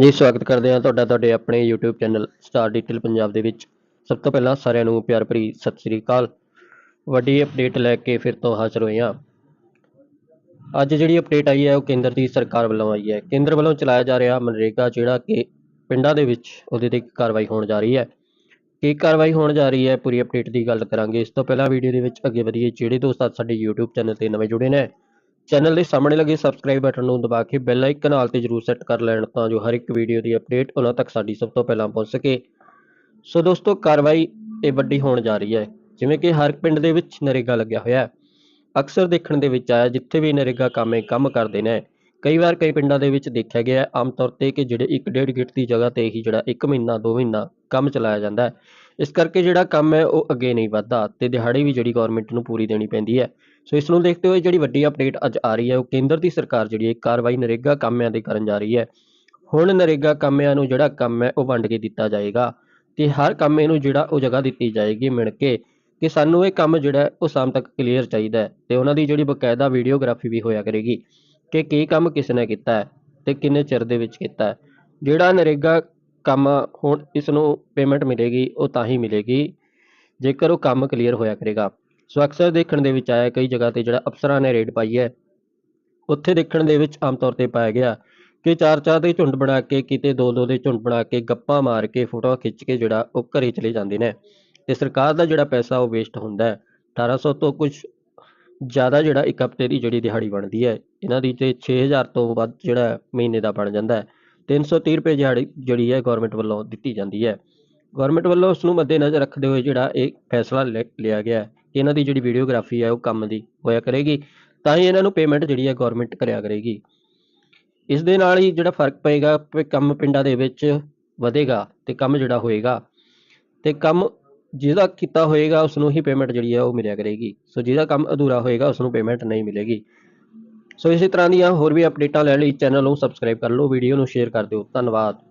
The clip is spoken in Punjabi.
ਜੀ, ਸਵਾਗਤ ਕਰਦੇ ਹਾਂ ਤੁਹਾਡਾ, ਤੁਹਾਡੇ ਆਪਣੇ YouTube channel star detail Punjab ਦੇ ਵਿੱਚ। ਸਭ ਤੋਂ ਪਹਿਲਾਂ ਸਾਰਿਆਂ ਨੂੰ ਪਿਆਰ ਭਰੀ ਸਤਿ ਸ੍ਰੀ ਅਕਾਲ। ਵੱਡੀ ਅਪਡੇਟ ਲੈ ਕੇ ਫਿਰ ਤੋਂ ਹਾਜ਼ਰ ਹੋਏ ਹਾਂ। ਅੱਜ ਜਿਹੜੀ ਅਪਡੇਟ ਆਈ ਹੈ, ਉਹ ਕੇਂਦਰ ਦੀ ਸਰਕਾਰ ਵੱਲੋਂ ਆਈ ਹੈ। ਕੇਂਦਰ ਵੱਲੋਂ ਚਲਾਇਆ ਜਾ ਰਿਹਾ ਮਨਰੇਗਾ, ਜਿਹੜਾ ਕਿ ਪਿੰਡਾਂ ਦੇ ਵਿੱਚ ਉਹਦੇ ਤੇ ਕਾਰਵਾਈ ਹੋਣ ਜਾ ਰਹੀ ਹੈ। ਕੀ ਕਾਰਵਾਈ ਹੋਣ ਜਾ ਰਹੀ ਹੈ, ਪੂਰੀ ਅਪਡੇਟ ਦੀ ਗੱਲ ਕਰਾਂਗੇ। ਇਸ ਤੋਂ ਪਹਿਲਾਂ ਵੀਡੀਓ ਦੇ ਵਿੱਚ ਅੱਗੇ ਵਧੀਏ ਜਿਹੜੇ ਦੋਸਤ ਸਾਡੇ YouTube ਚੈਨਲ ਤੇ ਨਵੇਂ ਜੁੜੇ ਨੇ ਚੈਨਲ ਦੇ ਸਾਹਮਣੇ ਲੱਗੇ ਸਬਸਕ੍ਰਾਈਬ ਬਟਨ ਨੂੰ ਦਬਾ ਕੇ ਬੈਲ ਆਈਕਨ ਨਾਲ ਤੇ ਜਰੂਰ ਸੈੱਟ ਕਰ ਲੈਣ ਤਾਂ ਜੋ ਹਰ ਇੱਕ ਵੀਡੀਓ ਦੀ ਅਪਡੇਟ ਉਹਨਾਂ ਤੱਕ ਸਾਡੀ ਸਭ ਤੋਂ ਪਹਿਲਾਂ ਪਹੁੰਚ ਸਕੇ। ਸੋ ਦੋਸਤੋ, ਕਾਰਵਾਈ ਇਹ ਵੱਡੀ ਹੋਣ ਜਾ ਰਹੀ ਹੈ। ਜਿਵੇਂ ਕਿ ਹਰ ਪਿੰਡ ਦੇ ਵਿੱਚ ਨਰੇਗਾ ਲੱਗਿਆ ਹੋਇਆ ਹੈ। ਅਕਸਰ ਦੇਖਣ ਦੇ ਵਿੱਚ ਆਇਆ ਜਿੱਥੇ ਵੀ ਨਰੇਗਾ ਕਾਮੇ ਕੰਮ ਕਰਦੇ ਨੇ, ਕਈ ਵਾਰ ਕਈ ਪਿੰਡਾਂ ਦੇ ਵਿੱਚ ਦੇਖਿਆ ਗਿਆ ਆਮ ਤੌਰ ਤੇ ਕਿ ਜਿਹੜੇ 1.5 ਗਿੱਟ ਦੀ ਜਗ੍ਹਾ ਤੇ ਹੀ ਜਿਹੜਾ 1 ਮਹੀਨਾ 2 ਮਹੀਨਾ ਕੰਮ ਚਲਾਇਆ ਜਾਂਦਾ ਹੈ। ਇਸ ਕਰਕੇ ਜਿਹੜਾ ਕੰਮ ਹੈ ਉਹ ਅੱਗੇ ਨਹੀਂ ਵੱਧਦਾ ਤੇ ਦਿਹਾੜੀ ਵੀ ਜਿਹੜੀ ਗਵਰਨਮੈਂਟ ਨੂੰ ਪੂਰੀ ਦੇਣੀ ਪੈਂਦੀ ਹੈ। ਸੋ ਇਸ ਨੂੰ ਦੇਖਦੇ ਹੋਏ ਜਿਹੜੀ ਵੱਡੀ ਅਪਡੇਟ ਅੱਜ ਆ ਰਹੀ ਹੈ, ਉਹ ਕੇਂਦਰ ਦੀ ਸਰਕਾਰ ਜਿਹੜੀ ਹੈ, ਕਾਰਵਾਈ ਨਰੇਗਾ ਕਾਮਿਆਂ ਦੇ ਕਰਨ ਜਾ ਰਹੀ ਹੈ। ਹੁਣ ਨਰੇਗਾ ਕਾਮਿਆਂ ਨੂੰ ਜਿਹੜਾ ਕੰਮ ਹੈ, ਉਹ ਵੰਡ ਕੇ ਦਿੱਤਾ ਜਾਏਗਾ ਤੇ ਹਰ ਕੰਮ ਨੂੰ ਜਿਹੜਾ, ਉਹ ਜਗ੍ਹਾ ਦਿੱਤੀ ਜਾਏਗੀ ਮਿਣ ਕੇ ਕਿ ਸਾਨੂੰ ਇਹ ਕੰਮ ਜਿਹੜਾ ਉਹ ਸ਼ਾਮ ਤੱਕ ਕਲੀਅਰ ਚਾਹੀਦਾ ਹੈ ਤੇ ਉਹਨਾਂ ਦੀ ਜਿਹੜੀ ਬਕਾਇਦਾ ਵੀਡੀਓਗ੍ਰਾਫੀ ਵੀ ਹੋਇਆ ਕਰੇਗੀ ਕਿ ਕੀ ਕੰਮ ਕਿਸ ਨੇ ਕੀਤਾ ਹੈ ਤੇ ਕਿੰਨੇ ਚਿਰ ਦੇ ਵਿੱਚ ਕੀਤਾ ਹੈ। ਜਿਹੜਾ ਨਰੇਗਾ ਕੰਮ ਹੁਣ ਇਸ ਨੂੰ ਪੇਮੈਂਟ ਮਿਲੇਗੀ, ਉਹ ਤਾਂ ਹੀ ਮਿਲੇਗੀ ਜੇਕਰ ਉਹ ਕੰਮ ਕਲੀਅਰ ਹੋਇਆ ਕਰੇਗਾ। ਸੋ ਅਕਸਰ ਦੇਖਣ ਦੇ ਵਿੱਚ ਆਇਆ ਕਈ ਜਗ੍ਹਾ ਤੇ ਜਿਹੜਾ ਅਫਸਰਾਂ ਨੇ ਰੇਡ ਪਾਈ ਹੈ, ਉੱਥੇ ਦੇਖਣ ਦੇ ਵਿੱਚ ਆਮ ਤੌਰ ਤੇ ਪਾਇਆ ਗਿਆ ਕਿ ਚਾਰ ਚਾਰ ਦੇ ਝੁੰਡ ਬਣਾ ਕੇ, ਕਿਤੇ ਦੋ ਦੋ ਦੇ ਝੁੰਡ ਬਣਾ ਕੇ, ਗੱਪਾਂ ਮਾਰ ਕੇ, ਫੋਟੋਆਂ ਖਿੱਚ ਕੇ ਜਿਹੜਾ ਉਹ ਘਰੇ ਚਲੇ ਜਾਂਦੇ ਨੇ ਤੇ ਸਰਕਾਰ ਦਾ ਜਿਹੜਾ ਪੈਸਾ ਉਹ ਵੇਸਟ ਹੁੰਦਾ ਹੈ। 1800 ਤੋਂ ਕੁਝ ਜ਼ਿਆਦਾ ਜਿਹੜਾ ਇੱਕ ਹਫ਼ਤੇ ਦੀ ਜਿਹੜੀ ਦਿਹਾੜੀ ਬਣਦੀ ਹੈ, ਇਹਨਾਂ ਦੀ ਤੇ 6000 ਤੋਂ ਵੱਧ ਜਿਹੜਾ ਮਹੀਨੇ ਦਾ ਬਣ ਜਾਂਦਾ ਹੈ। 330 ਰੁਪਏ ਦਿਹਾੜੀ ਜਿਹੜੀ ਹੈ ਗਵਰਨਮੈਂਟ ਵੱਲੋਂ ਦਿੱਤੀ ਜਾਂਦੀ ਹੈ। ਗਵਰਨਮੈਂਟ ਵੱਲੋਂ ਉਸ ਨੂੰ ਮੱਦੇਨਜ਼ਰ ਰੱਖਦੇ ਹੋਏ ਜਿਹੜਾ ਇਹ ਫੈਸਲਾ ਲਿ- ਲਿਆ ਗਿਆ ਇਹਨਾਂ ਦੀ ਜਿਹੜੀ ਵੀਡੀਓਗ੍ਰਾਫੀ ਹੈ ਉਹ ਕੰਮ ਦੀ ਹੋਇਆ ਕਰੇਗੀ, ਤਾਂ ਹੀ ਇਹਨਾਂ ਨੂੰ ਪੇਮੈਂਟ ਜਿਹੜੀ ਹੈ ਗਵਰਨਮੈਂਟ ਕਰਿਆ ਕਰੇਗੀ। ਇਸ ਦੇ ਨਾਲ ਹੀ ਜਿਹੜਾ ਫ਼ਰਕ ਪਏਗਾ ਕੰਮ ਪਿੰਡਾਂ ਦੇ ਵਿੱਚ ਵਧੇਗਾ ਤੇ ਕੰਮ ਜਿਹੜਾ ਹੋਏਗਾ, ਤੇ ਕੰਮ ਜਿਹਦਾ ਕੀਤਾ ਹੋਏਗਾ ਉਸ ਨੂੰ ਹੀ ਪੇਮੈਂਟ ਜਿਹੜੀ ਹੈ ਉਹ ਮਿਲਿਆ ਕਰੇਗੀ। ਸੋ ਜਿਹਦਾ ਕੰਮ ਅਧੂਰਾ ਹੋਏਗਾ ਉਸ ਨੂੰ ਪੇਮੈਂਟ ਨਹੀਂ ਮਿਲੇਗੀ। ਸੋ ਇਸੇ ਤਰ੍ਹਾਂ ਦੀਆਂ ਹੋਰ ਵੀ ਅਪਡੇਟਾਂ ਲੈਣ ਲਈ, ਚੈਨਲ ਨੂੰ ਸਬਸਕ੍ਰਾਈਬ ਕਰ ਲਓ ਵੀਡੀਓ ਨੂੰ ਸ਼ੇਅਰ ਕਰ ਦਿਓ। ਧੰਨਵਾਦ।